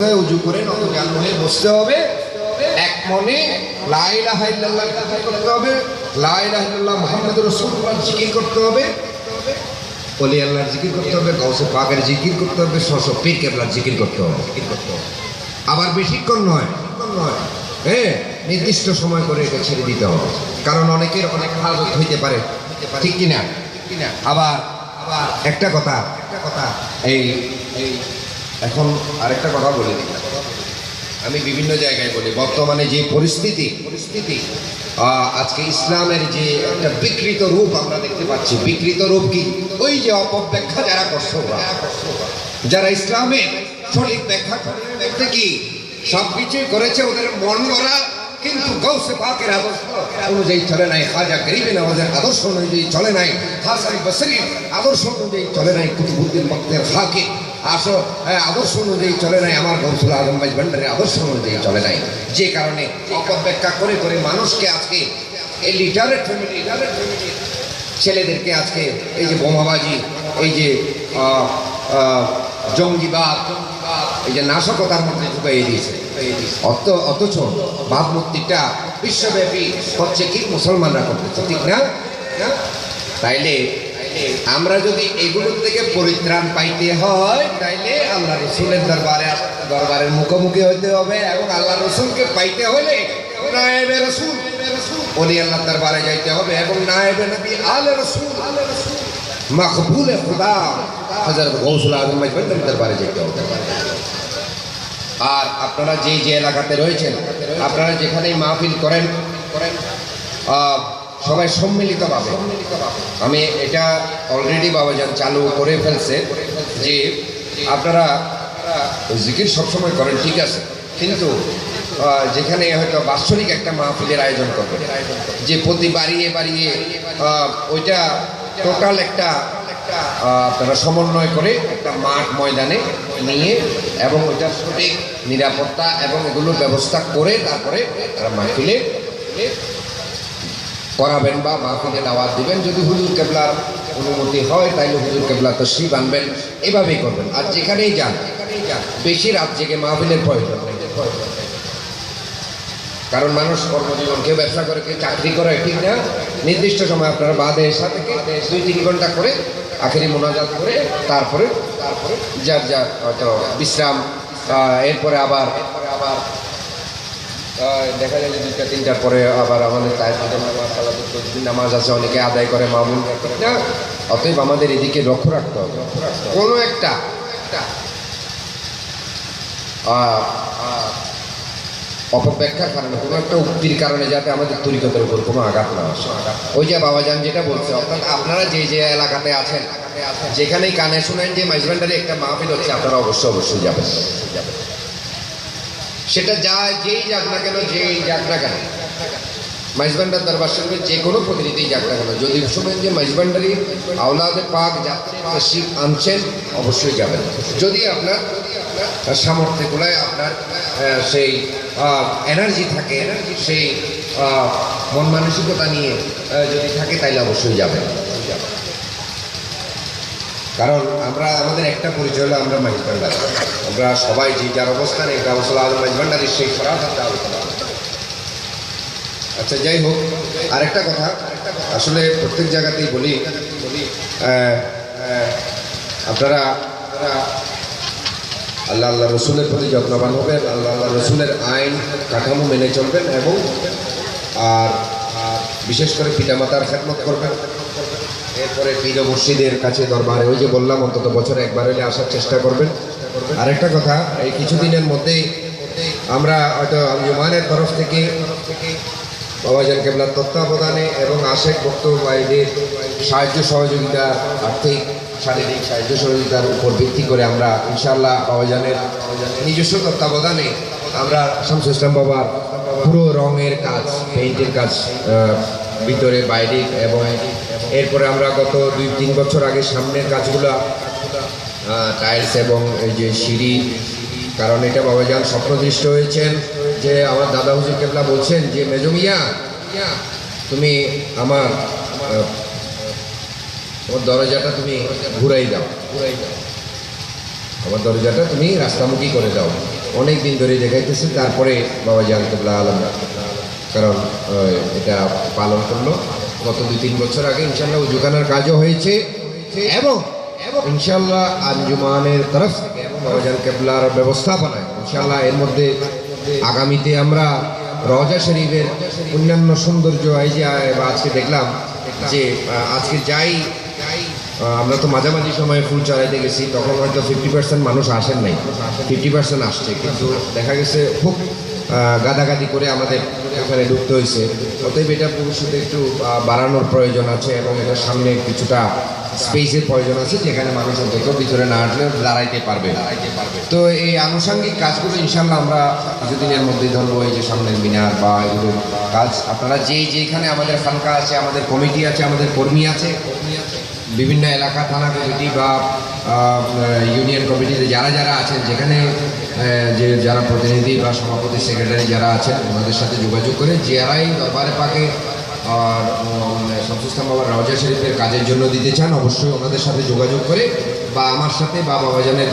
উজু করে নতজান হয়ে বসতে হবে। এক মনে লাইলাহা ইল্লাল্লাহ কথা করতে হবে। লাইলাহা ইল্লাল্লাহ মুহাম্মাদুর রাসূলুল্লাহ জিকির করতে হবে। ওলি আল্লাহর জিকির করতে হবে, গাউসে পাকের জিকির করতে হবে শশ পীর কেবলার জিকির করতে হবে। আবার বেশিক্ষণ নয় নয় হ্যাঁ নির্দিষ্ট সময় করে এটা ছেড়ে দিতে হবে। কারণ অনেকের অনেক হাজত হইতে পারে। ঠিক কিনা? আবার একটা কথা একটা কথা, এই এখন আরেকটা কথা বলে দিই। আমি বিভিন্ন জায়গায় বলি, বর্তমানে যে পরিস্থিতি পরিস্থিতি আজকে ইসলামের যে একটা বিকৃত রূপ আমরা দেখতে পাচ্ছি, বিকৃত রূপ কি? ওই যে অপব্যাখ্যা যারা করছে। যারা ইসলামের সঠিক ব্যাখ্যা করতে কি? সব কিছুই করেছে ওদের মন গড়া, কিন্তু গৌসে পাকের আদর্শ অনুযায়ী চলে নাই, খাজা গরিবেন আমাদের আদর্শ অনুযায়ী চলে নাই হাসান বসরির আদর্শ অনুযায়ী চলে নাই, কুতুবুদ্দিন বক্তের হাকে আসো। হ্যাঁ, আদর্শ অনুযায়ী চলে নাই আমার গৌসুল আজম ভাই ভান্ডারের আদর্শ অনুযায়ী চলে নাই। যে কারণে অপব্যাখ্যা করে করে মানুষকে আজকে এই লিটারের ফ্যামিলি লিটারের ফ্যামিলি ছেলেদেরকে আজকে এই যে বোমাবাজি এই যে জঙ্গিবাদ এই যে নাশকতার মধ্যে ঢুকাইয়ে দিয়েছে। অত অথচ ভাবমূর্তিটা বিশ্বব্যাপী হচ্ছে কি? মুসলমানরা করতেছে। ঠিক না? না? তাইলে আমরা যদি এগুলোর থেকে পরিত্রাণ পাইতে হয়, তাইলে আল্লাহ রসুলের দরবারে দরবারের মুখোমুখি হইতে হবে এবং আল্লাহ রসুলকে পাইতে হলে ওলি আল্লাহ দরবারে যাইতে হবে এবং আলে আর আপনারা যে যে এলাকাতে রয়েছেন, আপনারা যেখানেই মাহফিল করেন করেন সবাই সম্মিলিতভাবে। আমি এটা অলরেডি বাবাজান চালু করে ফেলছে যে আপনারা জিকির সবসময় করেন, ঠিক আছে। কিন্তু যেখানে হয়তো বাৎসরিক একটা মাহফিলের আয়োজন করবেন, যে প্রতি বাড়িয়ে বাড়িয়ে ওইটা টোটাল একটা আপনারা সমন্বয় করে একটা মাঠ ময়দানে নিয়ে এবং ওইটা সঠিক নিরাপত্তা এবং এগুলোর ব্যবস্থা করে তারপরে তারা মাহফিলে করাবেন বা মাহফিলে দাওয়াত দিবেন। যদি হুজুর কেবলার অনুমতি হয়, তাইলে হুজুর কেবলা তো শিব আনবেন। এভাবেই করবেন। আর যেখানেই যান, বেশি রাত জেগে মাহফিলের প্রয়োজন। কারণ মানুষ কর্মজীবন কেউ ব্যবসা করে, কেউ চাকরি করে, ঠিক না? নির্দিষ্ট সময় আপনারা বাদে এসা থেকে দুই তিন ঘণ্টা করে আখেরি মোনাজাত করে তারপরে তারপরে যার যার হয়তো বিশ্রাম এরপরে আবার আবার দেখা যায় যে দুইটা তিনটার পরে আবার আমাদের তাইফুদের নামাজ তসবিহ নামাজ আছে, অনেকে আদায় করে, মামুন অতএব আমাদের এদিকে লক্ষ্য রাখতে হবে। কোনো একটা অপব্যাখ্যার কারণে, কোনো একটা উক্তির কারণে যাতে আমাদের তরিকতের উপর কোনো আঘাত না আসে। ওই যে বাবাজান যেটা বলছে, অর্থাৎ আপনারা যে যে এলাকাতে আছেন, যেখানেই কানে শুনেন যে মাইজবান্ডারে একটা মাহফিল হচ্ছে, আপনারা অবশ্যই অবশ্যই যাবেন। সেটা যা যেই যাক না কেন, যেই যাক না কেন। মাইজবান্ডার দরবার সঙ্গে যে কোনো প্রতিনিধি যাক না কেন, যদি শুনেন যে মাইজবান্ডারি আওলাদে পাক যাত্রী শিখ আনছেন, অবশ্যই যাবেন। যদি আপনার আপনার সামর্থ্য গুলায় আপনার সেই এনার্জি থাকে, সেই মন মানসিকতা নিয়ে যদি থাকে, তাইলে অবশ্যই যাবেন। কারণ আমরা, আমাদের একটা পরিচয় হলো আমরা মাইজবান্ডার আমরা সবাই যে যার অবস্থানে গাউসুল আলম মাইজবান্ডারের সেই সরাসরি আলোচনা আচ্ছা যাই হোক, আরেকটা কথা। আসলে প্রত্যেক জায়গাতেই বলি আপনারা, আল্লাহ আল্লাহ রসুলের প্রতি যত্নবান হবেন, আল্লাহ আল্লাহ রসুলের আইন, কাঠামো মেনে চলবেন এবং আর আর বিশেষ করে পিতামাতার খেদমত করবেন। এরপরে পীর মুর্শিদের কাছে দরবারে, ওই যে বললাম, অন্তত বছরে একবার হলে আসার চেষ্টা করবেন। আরেকটা কথা, এই কিছুদিনের মধ্যেই আমরা হয়তো আঞ্জুমানের তরফ থেকে বাবাজান কেবলার তত্ত্বাবধানে এবং আশেক ভাইদের সাহায্য সহযোগিতা, আর্থিক, শারীরিক সাহায্য সহযোগিতার উপর ভিত্তি করে আমরা ইনশাআল্লাহ বাবাজানের নিজস্ব তত্ত্বাবধানে আমরা শামসুল ইসলাম বাবার পুরো রঙের কাজ পেইন্টের কাজ ভিতরে, বাইরে এবং এরপরে আমরা গত দুই তিন বছর আগে সামনের কাজগুলো টাইলস এবং এই যে সিঁড়ি কারণ এটা বাবাজান স্বপ্নদৃষ্ট হয়েছেন যে আমার দাদা হুজুর কেবলা বলছেন যে মেজমিয়া তুমি আমার আহ, তোমার দরজাটা তুমি ঘুরাই দাও। ঘুরাই দাও আমার দরজাটা তুমি রাস্তামুখী করে দাও। অনেক দিন ধরে দেখাইতেছে তারপরে বাবা কেবলা আলম কারণ এটা পালন করল। গত দুই, তিন বছর আগে ইনশাল্লাহ উজুখানার কাজও হয়েছে। এবং ইনশাল্লাহ আঞ্জুমানের তরফ থেকে এবং কেবলার ব্যবস্থাপনায় ইনশাল্লাহ এর মধ্যে আগামীতে আমরা রজা শরীফের অন্যান্য সৌন্দর্য এই যে আজকে দেখলাম যে আজকে যাই আমরা তো মাঝামাঝি সময়ে ফুল চড়াইতে গেছি, তখন হয়তো ফিফটি পার্সেন্ট মানুষ আসেন নাই। ফিফটি পার্সেন্ট আসছে, কিন্তু দেখা গেছে খুব গাদাগাদি করে আমাদের এখানে ঢুকতে হয়েছে অতএব এটা ভবিষ্যতে একটু বাড়ানোর প্রয়োজন আছে এবং এটার সামনে কিছুটা স্পেসের প্রয়োজন আছে যেখানে মানুষ অন্তত ভিতরে না আসলে দাঁড়াইতে পারবে। দাঁড়াইতে পারবে তো এই আনুষঙ্গিক কাজগুলো ইনশাল্লাহ আমরা কিছুদিনের মধ্যেই ধরবো, এই যে সামনের মিনার বা এগুলো কাজ। আপনারা যে যেখানে আমাদের খানকা আছে, আমাদের কমিটি আছে, আমাদের কর্মী আছে বিভিন্ন এলাকা, থানা কমিটি বা ইউনিয়ন কমিটিতে যারা যারা আছেন, যেখানে যে যারা প্রতিনিধি বা সভাপতি, সেক্রেটারি যারা আছেন, ওনাদের সাথে যোগাযোগ করে যারাই দরবারে পাকে আর শামসুস্তান বাবার রওজা শরীফের কাজের জন্য দিতে চান, অবশ্যই ওনাদের সাথে যোগাযোগ করে বা আমার সাথে বা বাবাজানের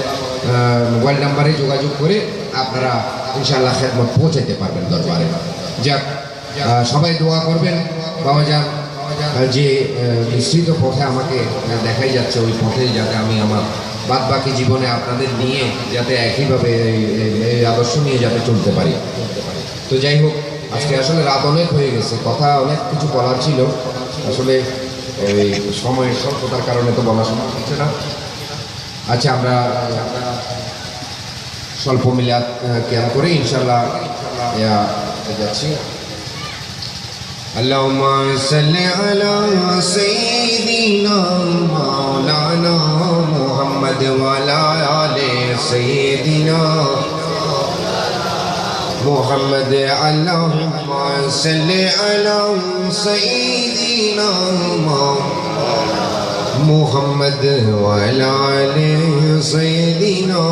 মোবাইল নাম্বারে যোগাযোগ করে আপনারা ইনশাআল্লাহ খেদমত পৌঁছাতে পারবেন দরবারে। যাক সবাই দোয়া করবেন, বাবাজান। যে মিশ্রিত পথে আমাকে দেখাই যাচ্ছে, ওই পথে যাতে আমি আমার বাদ বাকি জীবনে আপনাদের নিয়ে যাতে একইভাবে এই- আদর্শ নিয়ে যাতে চলতে পারি। তো যাই হোক, আজকে আসলে রাত অনেক হয়ে গেছে, কথা অনেক কিছু বলার ছিল। আসলে, এই সময়ের স্বল্পতার কারণে তো বলা সম্ভব হচ্ছে না। আচ্ছা আমরা স্বল্প মিলাদ ক্যাম্প করে ইনশাল্লাহ যাচ্ছি। اللهم صل على سيدنا مولانا محمد وعلى آل سيدنا محمد. اللهم صل على سيدنا محمد وعلى آل سيدنا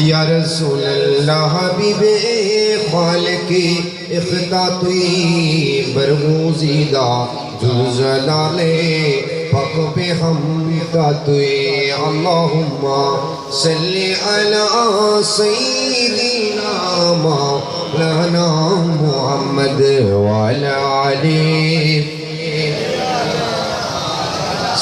یا رسول اللہ حبیب خالق اختاطی برموزیدہ جلال پاک پہ ہم تاتوی اللہم صلی علی سیدنا مولانا محمد وعلى آله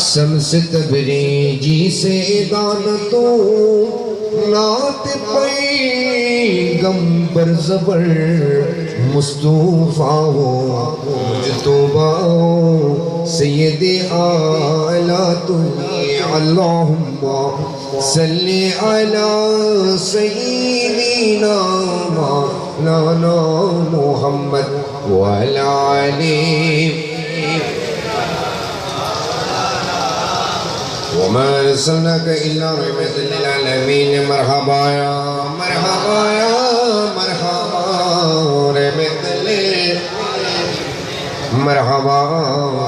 شمس تبریجی سے دانتوں نات پیغمبر زبر مصطفیٰ ہو مجتبہ سید آلہ تنی اللہم، صلی علی سیدنا مولانا محمد وعلى آله وما أرسلناك إلا رحمة للعالمين. مرحبا يا مرحبا يا مرحبا رحمة مرحبا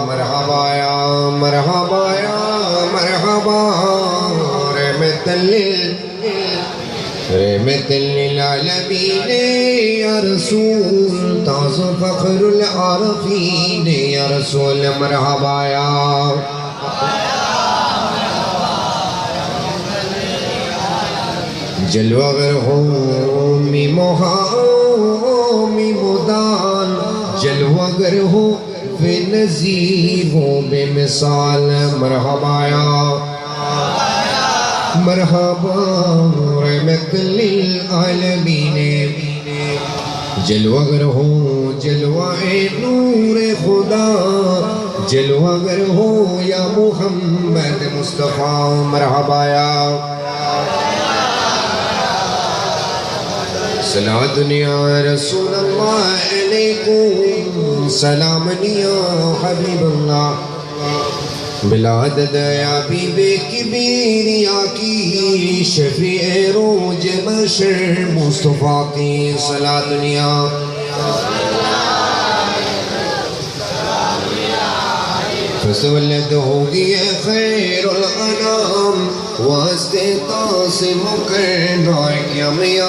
مرحبا يا مرحبا يا مرحبا رحمة رحمة للعالمين. يا رسول تاز فخر العارفين. يا رسول مرحبا يا جلوگر ہو می موہا می مدان۔ جلوگر ہو بے نظیر ہو بے مثال۔ مرحبا یا مرحبا، رحمت للعالمین۔ جلوگر ہو جلوہ نور خدا۔ جلوگر ہو یا محمد مصطفیٰ۔ مرحبا یا سلام یا رسول اللہ علیکم. سلام یا حبیب اللہ. بلادد یا بیب کبیر یا کی شفیع روج بشر مصطفیٰ کی. سلام دنیا. فسولت ہوگی خیر الانام واسطے تاس مکر نائک یمیا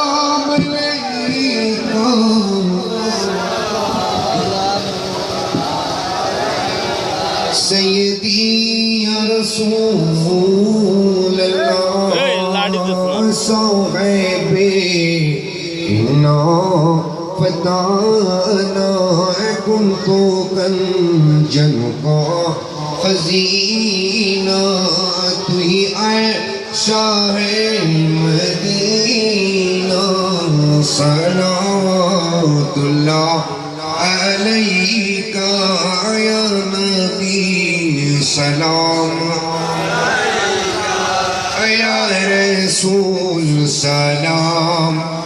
وكنت كنجا خزيناته عرشاه المدينة صلوات الله عليك يا نبي سلام. يا رسول سلام.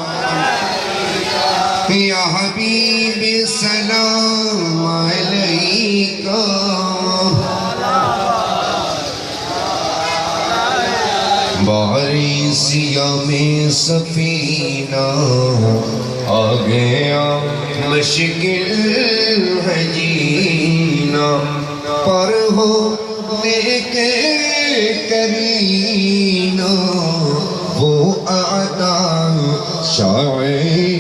يا حبيب سلام علیکم۔ بارسیا میں سفینہ آ گیا مشکل ہے جینا۔ پر ہو نیک کرینا وہ آدھا شاعر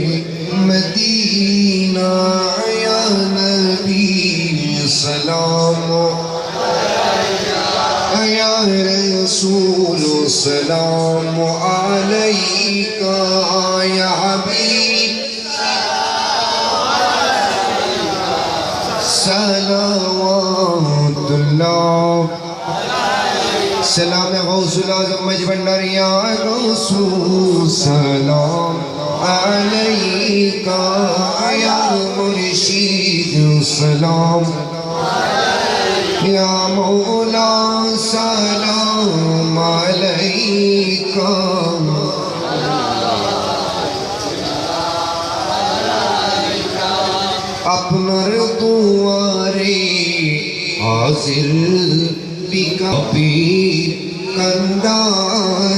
السلام علیک یا حبیب. سلامات اللہ. سلام غوث العظم مجبن مجبندریا غوث سلام علیکہ یا مرشید سلام. یا مولا، سلام علیکہ আপনার দুয়ারে হাজির বিকাপীর কন্দারি